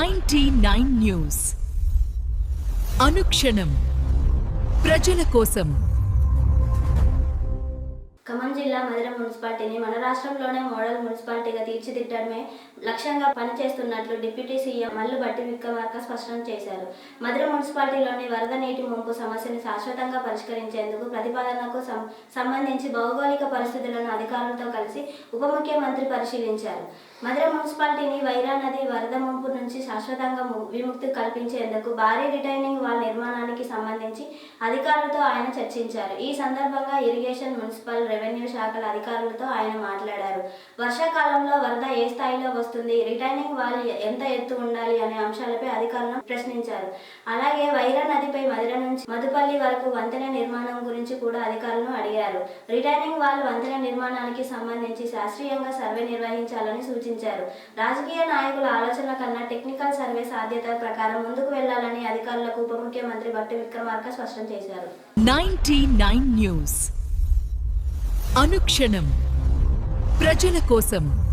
Ninety nine news. అనుక్షణం. ప్రజల కోసం. ఖమ్మం జిల్లా మధుర మున్సిపాలిటీని మన రాష్ట్రంలోనే మోడల్ మున్సిపాలిటీ మున్సిపాలిటీగా తీర్చిదిద్దడమే లక్ష్యంగా పనిచేస్తున్నట్లు డిప్యూటీ సీఎం మల్లు బట్టి విక్రమార్క స్పష్టం చేశారు. మధుర మున్సిపాలిటీలోని వరద నీటి ముంపు సమస్యను శాశ్వతంగా పరిష్కరించేందుకు ప్రతిపాదనకు సంబంధించి భౌగోళిక పరిస్థితులను అధికారులతో కలిసి ఉప ముఖ్యమంత్రి పరిశీలించారు. మధుర మున్సిపాలిటీని వైరా నది వరద ముంపు నుంచి శాశ్వతంగా విముక్తి కల్పించేందుకు భారీ రిటైనింగ్ వాల్ నిర్మాణానికి సంబంధించి అధికారులతో ఆయన చర్చించారు. ఈ సందర్భంగా ఇరిగేషన్ మున్సిపల్ రెవెన్యూ శాఖల అధికారులతో ఆయన మాట్లాడారు. వర్షాకాలంలో వరద ఏ స్థాయిలో వస్తుంది? రిటైనింగ్ వాల్ ఎంత ఎత్తు ఉండాలి అనే అంశాలపై అధికారులను ప్రశ్నించారు. అలాగే వైరా నదిపై మధిర నుంచి మధుపల్లి వరకు వంతెన నిర్మాణం గురించి కూడా అధికారులను అడిగారు. రిటైనింగ్ వాల్ వంతెన నిర్మాణానికి సంబంధించి శాస్త్రీయంగా సర్వే నిర్వహించాలని సూచించారు. రాజకీయ నాయకుల ఆలోచన కన్నా టెక్నికల్ సర్వే సాధ్యత ప్రకారం ముందుకు వెళ్ళాలని అధికారులకు ఉప ముఖ్యమంత్రి బట్టి విక్రమార్క స్పష్టం చేశారు. Nine news. అనుక్షణం. ప్రజల కోసం.